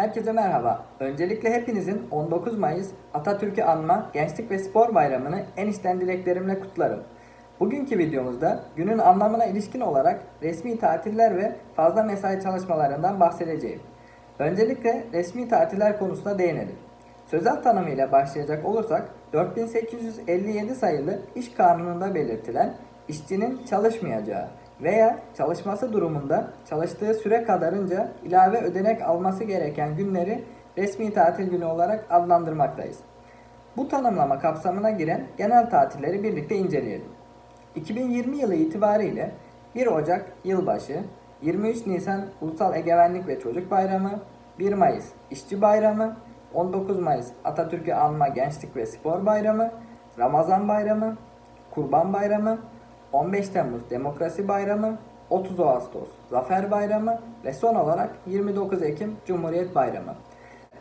Herkese merhaba. Öncelikle hepinizin 19 Mayıs Atatürk'ü anma Gençlik ve Spor Bayramı'nı en içten dileklerimle kutlarım. Bugünkü videomuzda günün anlamına ilişkin olarak resmi tatiller ve fazla mesai çalışmalarından bahsedeceğim. Öncelikle resmi tatiller konusuna değinelim. Sözel tanımıyla başlayacak olursak 4857 sayılı İş Kanunu'nda belirtilen işçinin çalışmayacağı veya çalışması durumunda çalıştığı süre kadarınca ilave ödenek alması gereken günleri resmi tatil günü olarak adlandırmaktayız. Bu tanımlama kapsamına giren genel tatilleri birlikte inceleyelim. 2020 yılı itibariyle 1 Ocak yılbaşı, 23 Nisan Ulusal Egemenlik ve Çocuk Bayramı, 1 Mayıs İşçi Bayramı, 19 Mayıs Atatürk'ü Anma Gençlik ve Spor Bayramı, Ramazan Bayramı, Kurban Bayramı, 15 Temmuz Demokrasi Bayramı, 30 Ağustos Zafer Bayramı ve son olarak 29 Ekim Cumhuriyet Bayramı.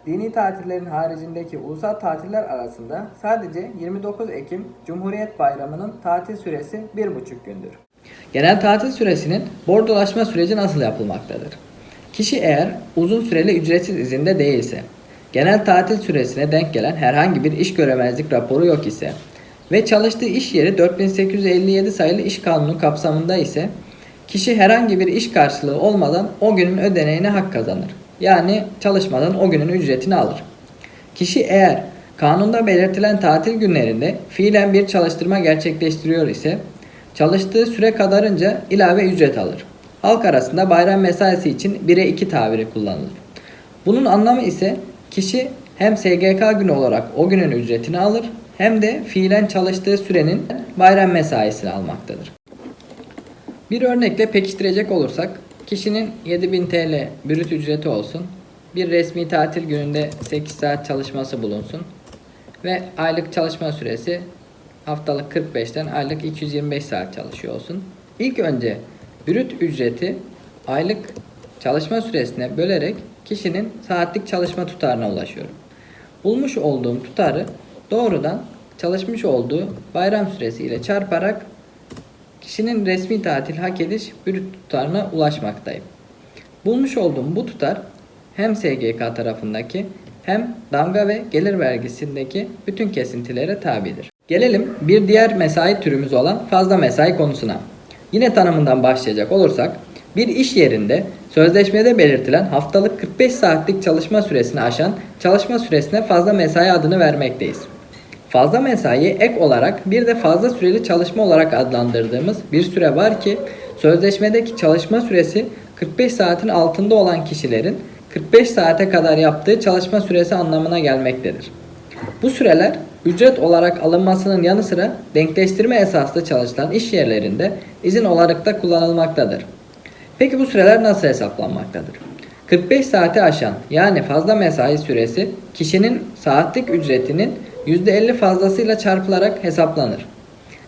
Dini tatillerin haricindeki ulusal tatiller arasında sadece 29 Ekim Cumhuriyet Bayramı'nın tatil süresi 1,5 gündür. Genel tatil süresinin bordolaşma süreci nasıl yapılmaktadır? Kişi eğer uzun süreli ücretsiz izinde değilse, genel tatil süresine denk gelen herhangi bir iş göremezlik raporu yok ise ve çalıştığı iş yeri 4857 sayılı iş kanunu kapsamında ise kişi herhangi bir iş karşılığı olmadan o günün ödeneğine hak kazanır. Yani çalışmadan o günün ücretini alır. Kişi eğer kanunda belirtilen tatil günlerinde fiilen bir çalıştırma gerçekleştiriyor ise çalıştığı süre kadarınca ilave ücret alır. Halk arasında bayram mesaisi için 1'e 2 tabiri kullanılır. Bunun anlamı ise kişi hem SGK günü olarak o günün ücretini alır hem de fiilen çalıştığı sürenin bayram mesaisini almaktadır. Bir örnekle pekiştirecek olursak kişinin 7000 TL brüt ücreti olsun. Bir resmi tatil gününde 8 saat çalışması bulunsun. Ve aylık çalışma süresi haftalık 45'ten aylık 225 saat çalışıyor olsun. İlk önce brüt ücreti aylık çalışma süresine bölerek kişinin saatlik çalışma tutarına ulaşıyorum. Bulmuş olduğum tutarı doğrudan çalışmış olduğu bayram süresi ile çarparak kişinin resmi tatil hak ediş brüt tutarına ulaşmaktayım. Bulmuş olduğum bu tutar hem SGK tarafındaki hem damga ve gelir vergisindeki bütün kesintilere tabidir. Gelelim bir diğer mesai türümüz olan fazla mesai konusuna. Yine tanımından başlayacak olursak bir iş yerinde sözleşmede belirtilen haftalık 45 saatlik çalışma süresini aşan çalışma süresine fazla mesai adını vermekteyiz. Fazla mesaiye ek olarak bir de fazla süreli çalışma olarak adlandırdığımız bir süre var ki sözleşmedeki çalışma süresi 45 saatin altında olan kişilerin 45 saate kadar yaptığı çalışma süresi anlamına gelmektedir. Bu süreler ücret olarak alınmasının yanı sıra denkleştirme esaslı çalışılan iş yerlerinde izin olarak da kullanılmaktadır. Peki bu süreler nasıl hesaplanmaktadır? 45 saati aşan yani fazla mesai süresi kişinin saatlik ücretinin %50 fazlasıyla çarpılarak hesaplanır.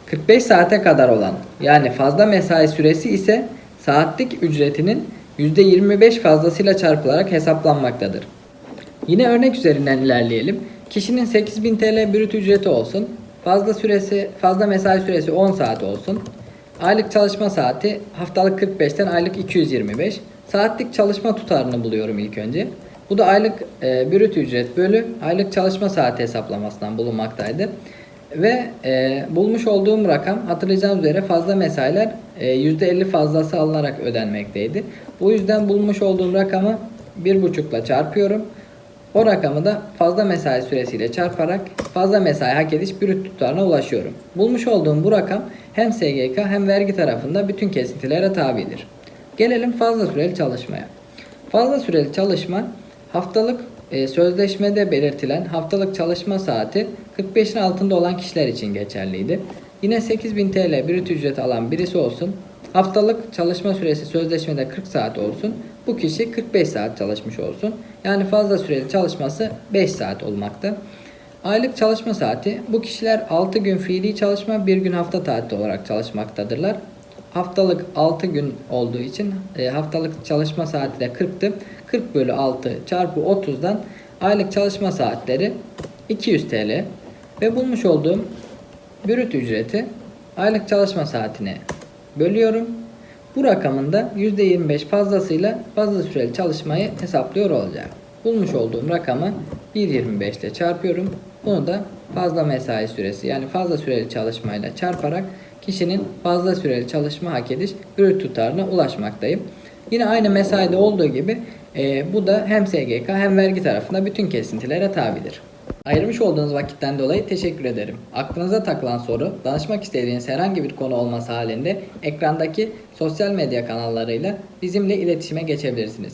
45 saate kadar olan yani fazla mesai süresi ise saatlik ücretinin %25 fazlasıyla çarpılarak hesaplanmaktadır. Yine örnek üzerinden ilerleyelim. Kişinin 8000 TL brüt ücreti olsun. Fazla süresi, fazla mesai süresi 10 saat olsun. Aylık çalışma saati haftalık 45'ten aylık 225. Saatlik çalışma tutarını buluyorum ilk önce. Bu da aylık e, brüt ücret bölü aylık çalışma saati hesaplamasından bulunmaktaydı. Ve e, bulmuş olduğum rakam hatırlayacağınız üzere fazla mesailer e, %50 fazlası alınarak ödenmekteydi. Bu yüzden bulmuş olduğum rakamı 1,5 ile çarpıyorum. O rakamı da fazla mesai süresiyle çarparak fazla mesai hak ediş brüt tutarına ulaşıyorum. Bulmuş olduğum bu rakam hem SGK hem vergi tarafında bütün kesintilere tabidir. Gelelim fazla süreli çalışmaya. Fazla süreli çalışma haftalık e, sözleşmede belirtilen haftalık çalışma saati 45'in altında olan kişiler için geçerliydi. Yine 8000 TL brüt ücret alan birisi olsun. Haftalık çalışma süresi sözleşmede 40 saat olsun. Bu kişi 45 saat çalışmış olsun. Yani fazla süreli çalışması 5 saat olmakta. Aylık çalışma saati bu kişiler 6 gün fiili çalışma 1 gün hafta tatil olarak çalışmaktadırlar. Haftalık 6 gün olduğu için e, haftalık çalışma saati de 40'tı. 40 bölü 6 çarpı 30'dan aylık çalışma saatleri 200 TL ve bulmuş olduğum brüt ücreti aylık çalışma saatine bölüyorum. Bu rakamın da %25 fazlasıyla fazla süreli çalışmayı hesaplıyor olacağım. bulmuş olduğum rakamı 1.25 ile çarpıyorum. Bunu da fazla mesai süresi yani fazla süreli çalışmayla çarparak kişinin fazla süreli çalışma hak ediş brüt tutarına ulaşmaktayım. Yine aynı mesaide olduğu gibi e, bu da hem SGK hem vergi tarafında bütün kesintilere tabidir. Ayırmış olduğunuz vakitten dolayı teşekkür ederim. Aklınıza takılan soru, danışmak istediğiniz herhangi bir konu olması halinde ekrandaki sosyal medya kanallarıyla bizimle iletişime geçebilirsiniz.